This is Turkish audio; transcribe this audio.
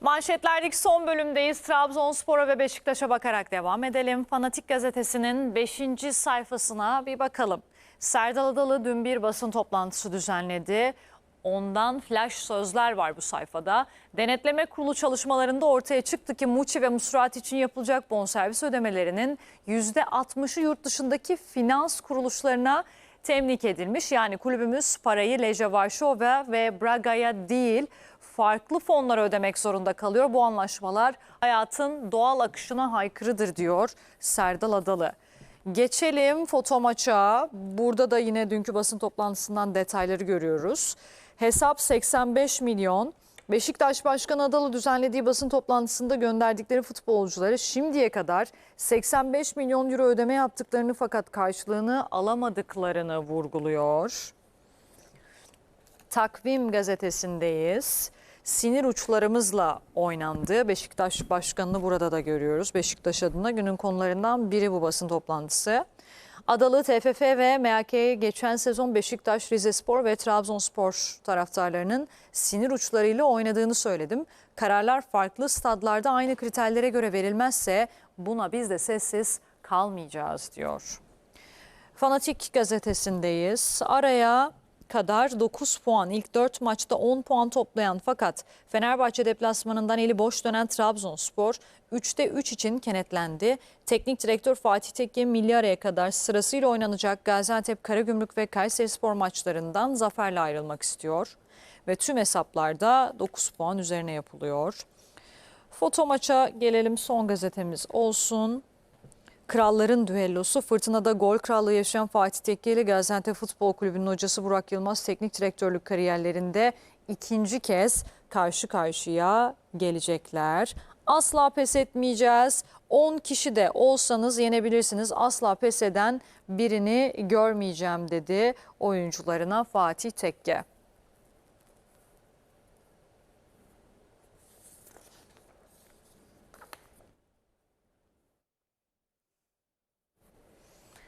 Manşetlerdeki son bölümdeyiz. Trabzonspor'a ve Beşiktaş'a bakarak devam edelim. Fanatik gazetesinin 5. sayfasına bir bakalım. Serdal Adalı dün bir basın toplantısı düzenledi. Ondan flash sözler var bu sayfada. Denetleme kurulu çalışmalarında ortaya çıktı ki Muçi ve Musrat için yapılacak bonservis ödemelerinin %60'ı yurt dışındaki finans kuruluşlarına temlik edilmiş. Yani kulübümüz parayı Leja Varşova ve Braga'ya değil farklı fonlara ödemek zorunda kalıyor. Bu anlaşmalar hayatın doğal akışına haykırıdır diyor Serdal Adalı. Geçelim foto maça. Burada da yine dünkü basın toplantısından detayları görüyoruz. Hesap 85 milyon. Beşiktaş Başkanı Adalı düzenlediği basın toplantısında gönderdikleri futbolcuları şimdiye kadar 85 milyon euro ödeme yaptıklarını fakat karşılığını alamadıklarını vurguluyor. Takvim gazetesindeyiz. Sinir uçlarımızla oynandı. Beşiktaş Başkanı'nı burada da görüyoruz. Beşiktaş adına günün konularından biri bu basın toplantısı. Adalı TFF ve MHK'ye geçen sezon Beşiktaş, Rizespor ve Trabzonspor taraftarlarının sinir uçlarıyla oynadığını söyledim. Kararlar farklı stadlarda aynı kriterlere göre verilmezse buna biz de sessiz kalmayacağız diyor. Fanatik gazetesindeyiz. Araya kadar 9 puan ilk 4 maçta 10 puan toplayan fakat Fenerbahçe deplasmanından eli boş dönen Trabzonspor 3'te 3 için kenetlendi. Teknik direktör Fatih Tekke milli araya kadar sırasıyla oynanacak Gaziantep, Karagümrük ve Kayserispor maçlarından zaferle ayrılmak istiyor. Ve tüm hesaplarda 9 puan üzerine yapılıyor. Foto maça gelelim son gazetemiz olsun. Kralların düellosu fırtınada gol krallığı yaşayan Fatih Tekke ile Gaziantep Futbol Kulübü'nün hocası Burak Yılmaz teknik direktörlük kariyerlerinde ikinci kez karşı karşıya gelecekler. Asla pes etmeyeceğiz. 10 kişi de olsanız yenebilirsiniz. Asla pes eden birini görmeyeceğim dedi oyuncularına Fatih Tekke.